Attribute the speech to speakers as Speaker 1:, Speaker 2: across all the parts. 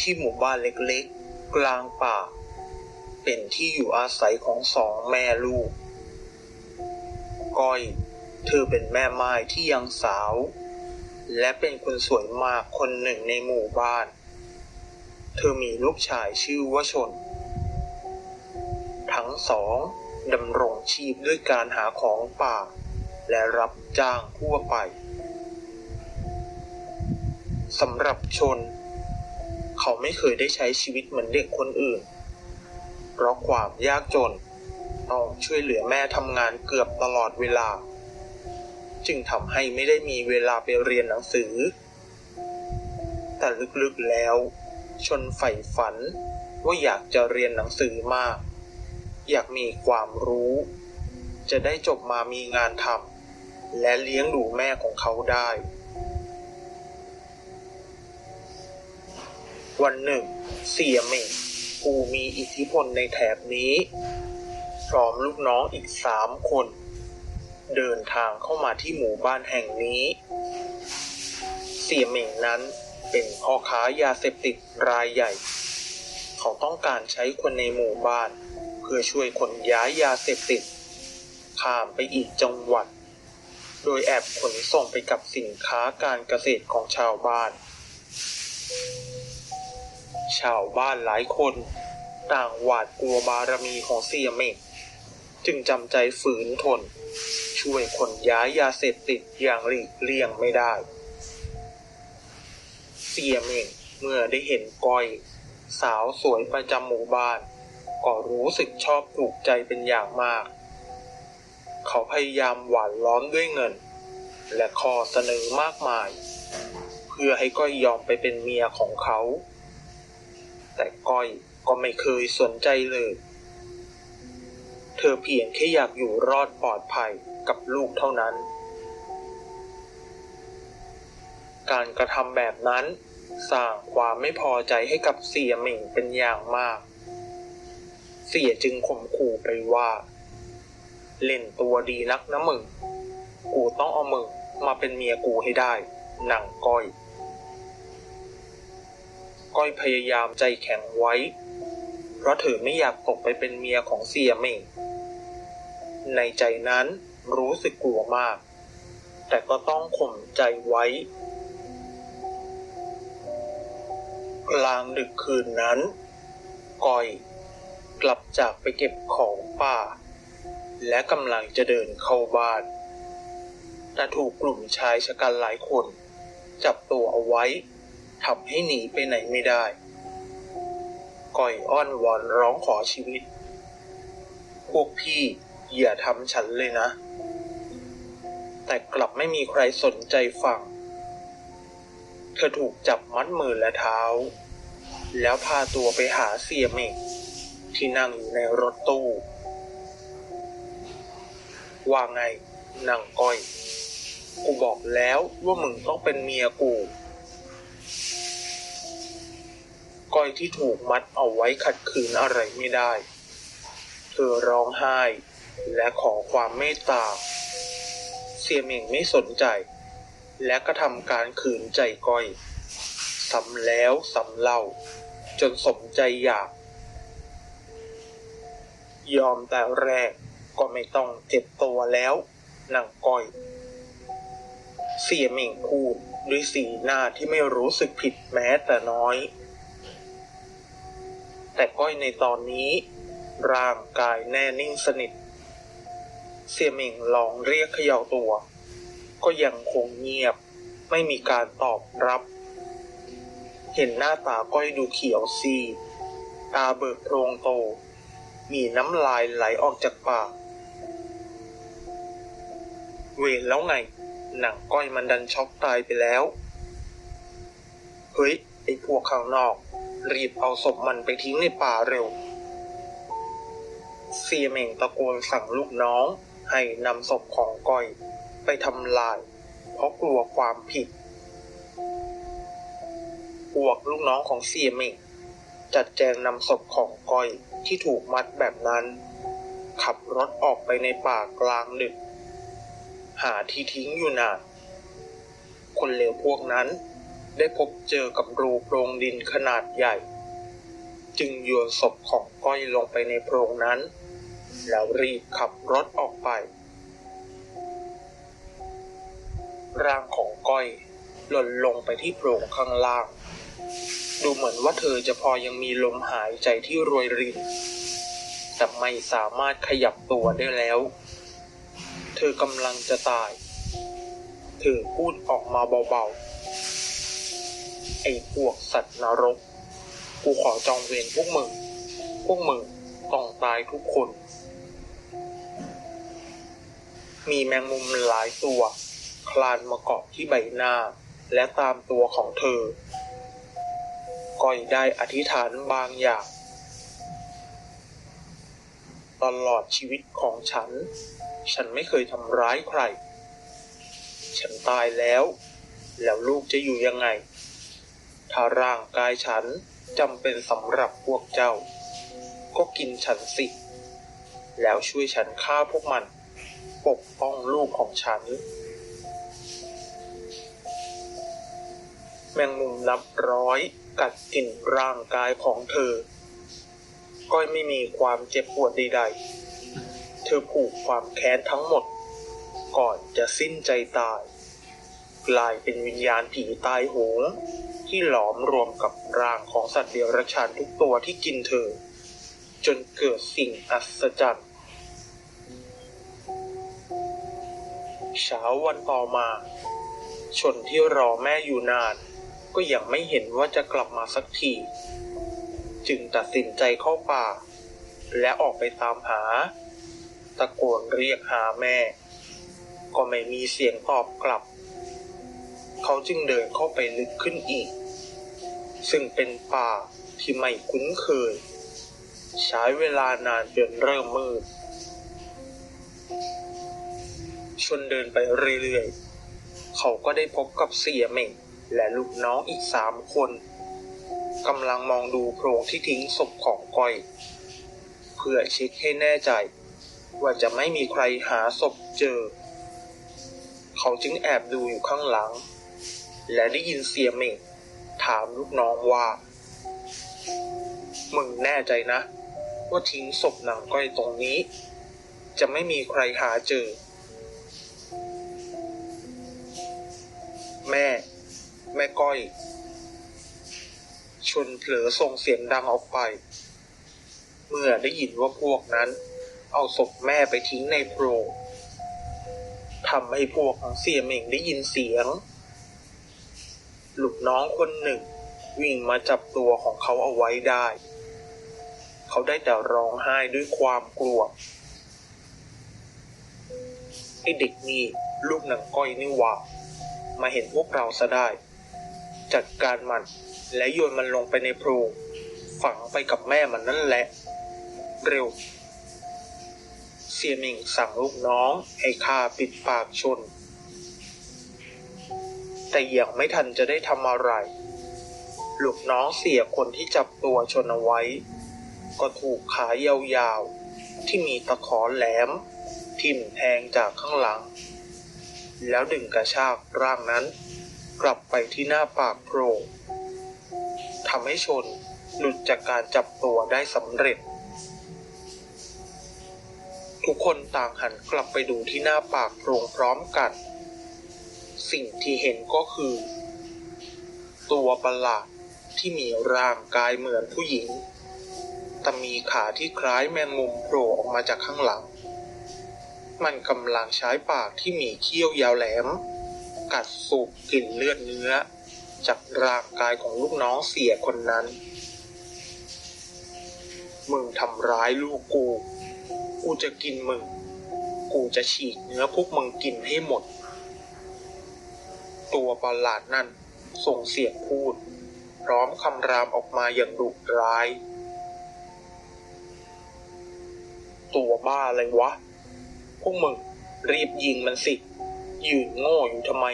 Speaker 1: ที่หมู่บ้านเล็กๆ กลางป่า เป็นที่อยู่อาศัยของสองแม่ลูก ก้อย เธอเป็นแม่ไม้ที่ยังสาว และเป็นคนสวยมากคนหนึ่งในหมู่บ้าน เธอมีลูกชายชื่อว่าชน ทั้งสองดำรงชีพด้วยการหาของป่า และรับจ้างทั่วไปสำหรับชน เขาไม่เคยได้ใช้ชีวิตเหมือนเด็กคนอื่น เพราะความยากจน ต้องช่วยเหลือแม่ทำงานเกือบตลอดเวลา จึงทำให้ไม่ได้มีเวลาไปเรียนหนังสือ แต่ลึกๆแล้ว ชนใฝ่ฝันว่าอยากจะเรียนหนังสือมาก อยากมีความรู้ จะได้จบมามีงานทำและเลี้ยงดูแม่ของเขาได้ วันหนึ่ง เสียเมงผู้มีอิทธิพลในแถบนี้พร้อมลูกน้องอีกสามคน เดินทางเข้ามาที่หมู่บ้านแห่งนี้ เสียเมงนั้นเป็นพ่อค้ายาเสพติดรายใหญ่ เขาต้องการใช้คนในหมู่บ้าน เพื่อช่วยขนย้ายยาเสพติดข้ามไปอีกจังหวัด โดยแอบขนส่งไปกับสินค้าการเกษตรของชาวบ้าน ชาวบ้านหลายคน ต่างหวาดกลัวบารมีของเสียเมงจึงจำใจฝืนทน ช่วยขนย้ายยาเสพติดอย่างหลีกเลี่ยงไม่ได้เสียเมงเมื่อได้เห็นก้อย สาวสวยประจำหมู่บ้าน ก็รู้สึกชอบถูกใจเป็นอย่างมาก เขาพยายามหวานล้อมด้วยเงิน และข้อเสนอมากมาย เพื่อให้ก้อยยอมไปเป็นเมียของเขา แต่ก้อยก็ไม่เคยสนใจเลย เธอเพียงแค่อยากอยู่รอดปลอดภัยกับลูกเท่านั้น การกระทำแบบนั้นสร้างความไม่พอใจให้กับเสียเหม่งเป็นอย่างมาก เสียจึงข่มขู่ไปว่า เล่นตัวดีนักนะมึง กูต้องเอามึงมาเป็นเมียกูให้ได้ หนังก้อย ก้อยพยายามใจแข็งไว้ เพราะเธอไม่อยากตกไปเป็นเมียของเสียเม่ง ในใจนั้นรู้สึกกลัวมาก แต่ก็ต้องข่มใจไว้ กลางดึกคืนนั้น ก้อยกลับจากไปเก็บของป่า และกำลังจะเดินเข้าบ้านแต่ถูกกลุ่มชายชะกันหลายคน จับตัวเอาไว้ ทำให้หนีไปไหนไม่ได้ก้อยอ้อนวอนร้องขอชีวิต พวกพี่อย่าทำฉันเลยนะ แต่กลับไม่มีใครสนใจฟัง เธอถูกจับมัดมือและเท้า แล้วพาตัวไปหาเสียเมกที่นั่งอยู่ในรถตู้ ว่าไงนางก้อย กูบอกแล้วว่ามึงต้องเป็นเมียกู ก้อยที่ถูกมัดเอาไว้ขัดขืนอะไรไม่ได้ เธอร้องไห้และขอความเมตตา เสียเมงไม่สนใจ และก็ทำการขืนใจก้อยซ้ำแล้วซ้ำเล่า จนสมใจอยาก ยอมแต่แรกก็ไม่ต้องเจ็บตัวแล้วนางก้อย เสียเมงพูดด้วยสีหน้าที่ไม่รู้สึกผิดแม้แต่น้อย แต่ก้อยในตอนนี้ ร่างกายแน่นิ่งสนิท เสียเมงลองเรียกเขย่าตัว ก็ยังคงเงียบ ไม่มีการตอบรับ เห็นหน้าตาก้อยดูเขียวซีตาเบิกโพรงโต มีน้ำลายไหลออกจากปาก เวรแล้วไง หนังก้อยมันดันช็อกตายไปแล้ว เฮ้ย ไอ้พวกข้างนอก รีบเอาศพมันไปทิ้งในป่าเร็ว เสียเม่งตะโกนสั่งลูกน้องให้นำศพของก้อยไปทำลาย เพราะกลัวความผิดพวกลูกน้องของเสียเม่งจัดแจงนำศพของก้อยที่ถูกมัดแบบนั้น ขับรถออกไปในป่ากลางดึก หาที่ทิ้งอยู่นานคนเลวพวกนั้น ได้พบเจอกับรูโพรงดินขนาดใหญ่ จึงโยนศพของก้อยลงไปในโพรงนั้น แล้วรีบขับรถออกไป ร่างของก้อยหล่นลงไปที่โพรงข้างล่าง ดูเหมือนว่าเธอจะพอยังมีลมหายใจที่รวยริน แต่ไม่สามารถขยับตัวได้แล้ว เธอกำลังจะตาย เธอพูดออกมาเบาๆ ไอ้พวกสัตว์นรก กูขอจองเวรพวกมึง พวกมึงต้องตายทุกคน มีแมงมุมหลายตัว คลานมาเกาะที่ใบหน้า และตามตัวของเธอ ก้อยได้อธิษฐานบางอย่าง ตลอดชีวิตของฉัน ฉันไม่เคยทำร้ายใคร ฉันตายแล้ว แล้วลูกจะอยู่ยังไง ถ้าร่างกายฉันจำเป็นสำหรับพวกเจ้า ก็กินฉันสิ แล้วช่วยฉันฆ่าพวกมัน ปกป้องลูกของฉัน แมงมุมนับร้อยกัดกินร่างกายของเธอก้อยไม่มีความเจ็บปวดใดๆ เธอผูกความแค้นทั้งหมด ก่อนจะสิ้นใจตาย กลายเป็นวิญญาณผีตายโหง ที่หลอมรวมกับร่างของสัตว์เดรัจฉานทุกตัวที่กินเธอ จนเกิดสิ่งอัศจรรย์เช้าวันต่อมา ชนที่รอแม่อยู่นาน ก็ยังไม่เห็นว่าจะกลับมาสักที จึงตัดสินใจเข้าป่า และออกไปตามหา ตะโกนเรียกหาแม่ ก็ไม่มีเสียงตอบกลับ เขาจึงเดินเข้าไปลึกขึ้นอีก ซึ่งเป็นป่าที่ไม่คุ้นเคย ใช้เวลานานจนเริ่มมืดชนเดินไปเรื่อยๆ เขาก็ได้พบกับเสียเหม่งและลูกน้องอีกสามคนกำลังมองดูโพรงที่ทิ้งศพของก้อย เพื่อเช็คให้แน่ใจ ว่าจะไม่มีใครหาศพเจอ เขาจึงแอบดูอยู่ข้างหลัง และได้ยินเสียเม่ง ถามลูกน้องว่า มึงแน่ใจนะ ว่าทิ้งศพนางก้อยตรงนี้ จะไม่มีใครหาเจอ แม่ แม่ก้อย ชนเผลอส่งเสียงดังออกไป เมื่อได้ยินว่าพวกนั้น เอาศพแม่ไปทิ้งในโพรงทำให้พวกของเสียเหม่งได้ยินเสียง ลูกน้องคนหนึ่ง วิ่งมาจับตัวของเขาเอาไว้ได้ เขาได้แต่ร้องไห้ด้วยความกลัวไอเด็กนี่ลูกหนางก้อยนี่หว่า มาเห็นพวกเราซะได้ จัดการมันและโยนมันลงไปในโพรงฝังไปกับแม่มันนั่นแหละ เร็ว เสียมิงสั่งลูกน้องให้ข้าปิดปากชน แต่ยังไม่ทันจะได้ทำอะไร ลูกน้องเสียคนที่จับตัวชนเอาไว้ ก็ถูกขายาวๆ ที่มีตะขอแหลม ทิ่มแทงจากข้างหลัง แล้วดึงกระชากร่างนั้น กลับไปที่หน้าปากโพรงทำให้ชนหลุดจากการจับตัวได้สำเร็จ ทุกคนต่างหันกลับไปดูที่หน้าปากโพรงพร้อมกัน สิ่งที่เห็นก็คือ ตัวประหลาดที่มีร่างกายเหมือนผู้หญิง แต่มีขาที่คล้ายแมงมุมโผล่ออกมาจากข้างหลัง มันกำลังใช้ปากที่มีเขี้ยวยาวแหลม กัดสูบกลิ่นเลือดเนื้อ จากร่างกายของลูกน้องเสียคนนั้น มึงทำร้ายลูกกู กูจะกินมึง กูจะฉีกเนื้อพวกมึงกินให้หมด ตัวประหลาดนั่นส่งเสียงพูด พร้อมคำรามออกมาอย่างดุร้าย ตัวบ้าอะไรวะ พวกมึงรีบยิงมันสิ ยืนโง่อยู่ทำไม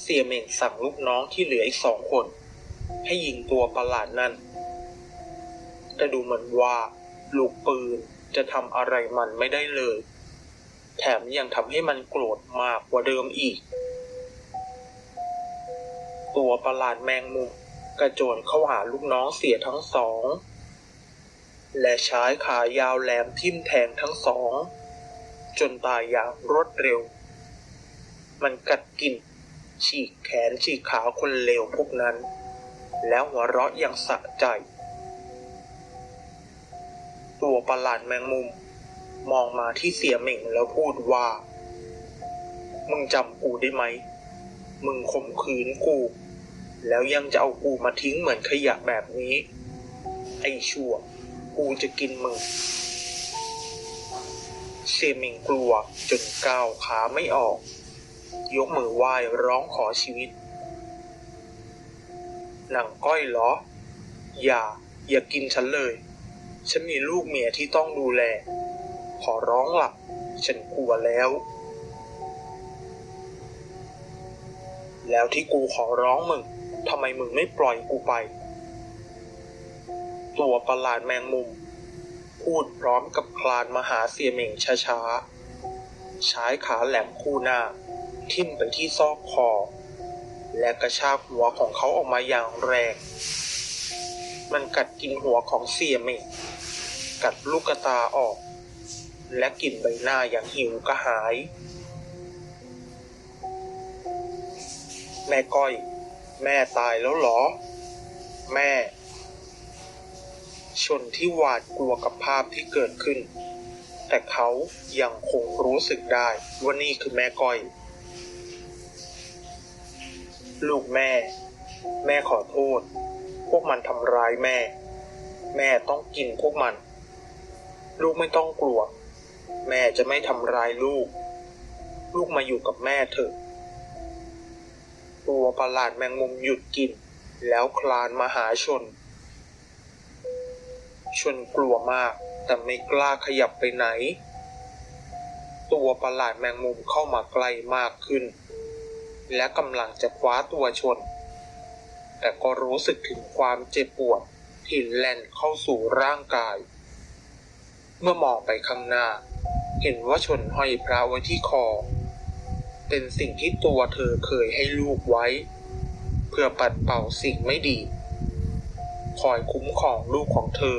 Speaker 1: เสียเม่งสั่งลูกน้องที่เหลืออีกสองคน ให้ยิงตัวประหลาดนั่น แต่ดูเหมือนว่า ลูกปืนจะทำอะไรมันไม่ได้เลย แถมยังทำให้มันโกรธมากกว่าเดิมอีก ตัวประหลาดแมงมุมกระโจนเข้าหาลูกน้องเสียทั้งสอง และใช้ขายาวแหลมทิ่มแทงทั้งสอง จนตายอย่างรวดเร็ว มันกัดกิน ฉีกแขนฉีกขาคนเลวพวกนั้น แล้วหัวเราะอย่างสะใจ ตัวประหลาดแมงมุม มองมาที่เสียเหม่งแล้วพูดว่า มึงจำกูได้ไหม มึงข่มขืนกู แล้วยังจะเอากูมาทิ้งเหมือนขยะแบบนี้ ไอ้ชั่ว กูจะกินมึง เสียเหม่งกลัวจนก้าวขาไม่ออก ยกมือไหว้ร้องขอชีวิต หนังก้อยเหรอ อย่า อย่ากินฉันเลย ฉันมีลูกเมียที่ต้องดูแล ขอร้องละ่ะฉันกลัวแล้ว แล้วที่กูขอร้องมึงทำไมมึงไม่ปล่อยกูไป ตัวประหลาดแมงมุม พูดพร้อมกับคลานมาหาเสียเหม่งช้าๆใช้ขาแหลมคู่หน้า ทิ่มไปที่ซอกคอ และกระชากหัวของเขาออกมาอย่างแรง มันกัดกินหัวของเสียเหม่งกัดลูกกระตาออก และกลิ่นใบหน้าอย่างหิวกระหาย แม่ก้อย แม่ตายแล้วหรอ แม่ ชนที่หวาดกลัวกับภาพที่เกิดขึ้น แต่เขายังคงรู้สึกได้ว่านี่คือแม่ก้อย ลูกแม่ แม่ขอโทษ พวกมันทำร้ายแม่ แม่ต้องกินพวกมันลูกไม่ต้องกลัว แม่จะไม่ทำร้ายลูก ลูกมาอยู่กับแม่เถอะ ตัวประหลาดแมงมุมหยุดกิน แล้วคลานมาหาชน ชนกลัวมากแต่ไม่กล้าขยับไปไหน ตัวประหลาดแมงมุมเข้ามาใกล้มากขึ้น และกำลังจะคว้าตัวชน แต่ก็รู้สึกถึงความเจ็บปวดที่แล่นเข้าสู่ร่างกาย เมื่อมองไปข้างหน้า เห็นว่าชนห้อยพระไว้ที่คอ เป็นสิ่งที่ตัวเธอเคยให้ลูกไว้ เพื่อปัดเป่าสิ่งไม่ดี คอยคุ้มครองลูกของเธอ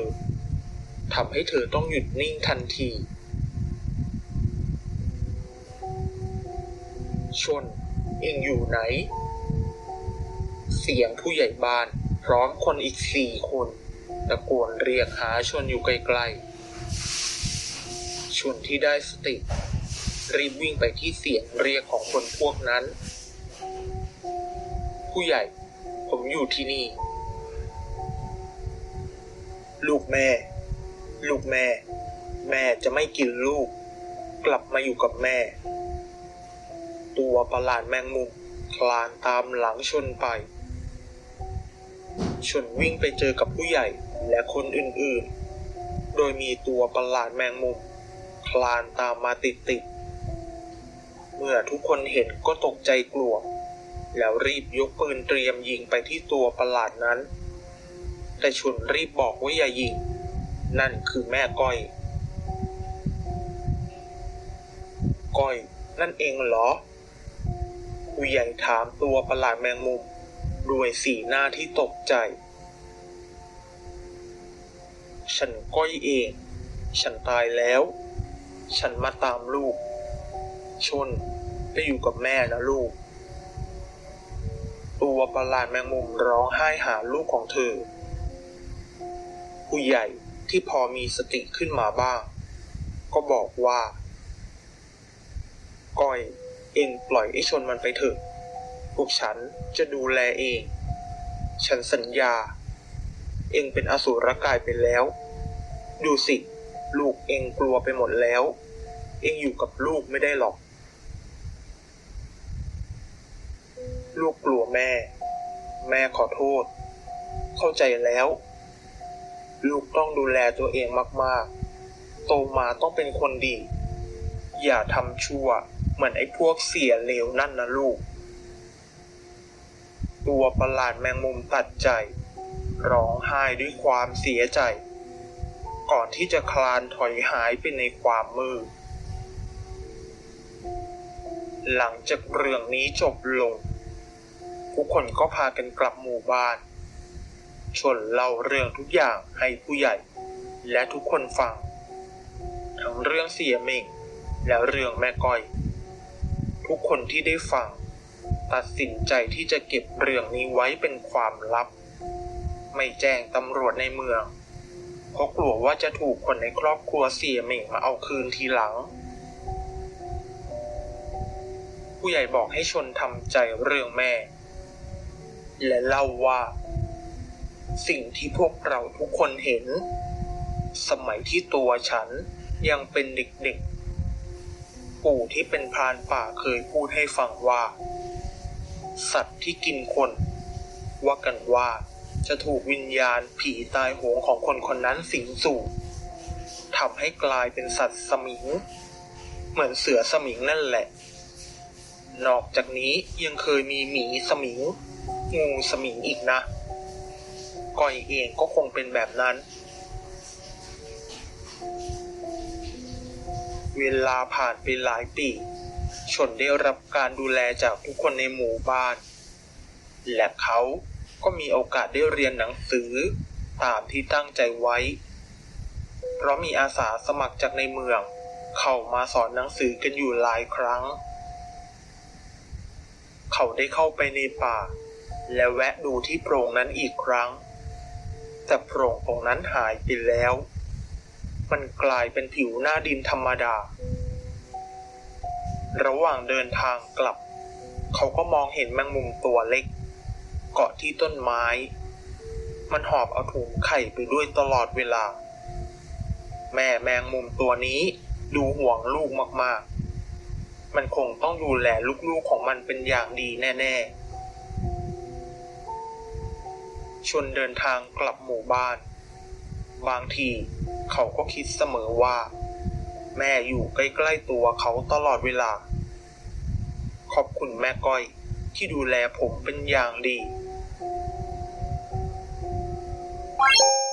Speaker 1: ทำให้เธอต้องหยุดนิ่งทันที ชนเองอยู่ไหน เสียงผู้ใหญ่บ้านพร้อมคนอีกสี่คนตะโกนเรียกหาชนอยู่ไกลๆ ชนที่ได้สติ รีบวิ่งไปที่เสียงเรียกของคนพวกนั้น ผู้ใหญ่ ผมอยู่ที่นี่ ลูกแม่ ลูกแม่ แม่จะไม่กินลูก กลับมาอยู่กับแม่ ตัวประหลาดแมงมุมคลานตามหลังชนไป ชนวิ่งไปเจอกับผู้ใหญ่และคนอื่นๆ โดยมีตัวประหลาดแมงมุม คลานตามมาติดๆ เมื่อทุกคนเห็นก็ตกใจกลัว แล้วรีบยกปืนเตรียมยิงไปที่ตัวประหลาดนั้น แต่ชุนรีบบอกว่าอย่ายิง นั่นคือแม่ก้อย ก้อย นั่นเองเหรอผู้ใหญ่ถามตัวประหลาดแมงมุมด้วยสีหน้าที่ตกใจ ฉันก้อยเอง ฉันตายแล้ว ฉันมาตามลูก ชนไปอยู่กับแม่นะลูก ตัวประหลาดแมงมุมร้องไห้หาลูกของเธอ ผู้ใหญ่ที่พอมีสติขึ้นมาบ้าง ก็บอกว่าก้อยเองปล่อยไอ้ชนมันไปเถอะ พวกฉันจะดูแลเอง ฉันสัญญา เองเป็นอสูรกายไปแล้ว ดูสิ ลูกเองกลัวไปหมดแล้ว เองอยู่กับลูกไม่ได้หรอก ลูกกลัวแม่ แม่ขอโทษ เข้าใจแล้ว ลูกต้องดูแลตัวเองมากๆ โตมาต้องเป็นคนดี อย่าทำชั่วเหมือนไอ้พวกเสียเลวนั่นนะลูก ตัวประหลาดแมงมุมตัดใจ ร้องไห้ด้วยความเสียใจ ก่อนที่จะคลานถอยหายไปในความมืด หลังจากเรื่องนี้จบลงผทุกคนก็พากันกลับหมู่บ้าน ชนเล่าเรื่องทุกอย่างให้ผู้ใหญ่ และทุกคนฟัง ทั้งเรื่องเสียเม่งและเรื่องแม่ก้อย ทุกคนที่ได้ฟัง ตัดสินใจที่จะเก็บเรื่องนี้ไว้เป็นความลับ ไม่แจ้งตำรวจในเมือง เพราะกลัวว่าจะถูกคนในครอบครัวเสียเหม่งมาเอาคืนทีหลัง ผู้ใหญ่บอกให้ชนทำใจเรื่องแม่ และเล่าว่า สิ่งที่พวกเราทุกคนเห็น สมัยที่ตัวฉันยังเป็นเด็กๆ ปู่ที่เป็นพรานป่าเคยพูดให้ฟังว่า สัตว์ที่กินคน ว่ากันว่า จะถูกวิญญาณผีตายโหงของคนคนนั้นสิงสู่ทำให้กลายเป็นสัตว์สมิง เหมือนเสือสมิงนั่นแหละ นอกจากนี้ยังเคยมีหมีสมิง งูสมิงอีกนะก้อยเองก็คงเป็นแบบนั้น เวลาผ่านไปหลายปี ชนได้รับการดูแลจากทุกคนในหมู่บ้าน และเขา ก็มีโอกาสได้เรียนหนังสือตามที่ตั้งใจไว้ เพราะมีอาสาสมัครจากในเมือง เข้ามาสอนหนังสือกันอยู่หลายครั้ง เขาได้เข้าไปในป่า และแวะดูที่โพรงนั้นอีกครั้ง แต่โพรงตรงนั้นหายไปแล้ว มันกลายเป็นผิวหน้าดินธรรมดา ระหว่างเดินทางกลับ เขาก็มองเห็นแมงมุมตัวเล็ก เกาะที่ต้นไม้ มันหอบเอาถุงไข่ไปด้วยตลอดเวลา แม่แมงมุมตัวนี้ดูห่วงลูกมากๆ มันคงต้องดูแลลูกๆของมันเป็นอย่างดีแน่ ๆชนเดินทางกลับหมู่บ้าน บางทีเขาก็คิดเสมอว่า แม่อยู่ใกล้ๆตัวเขาตลอดเวลา ขอบคุณแม่ก้อยที่ดูแลผมเป็นอย่างดี Bye.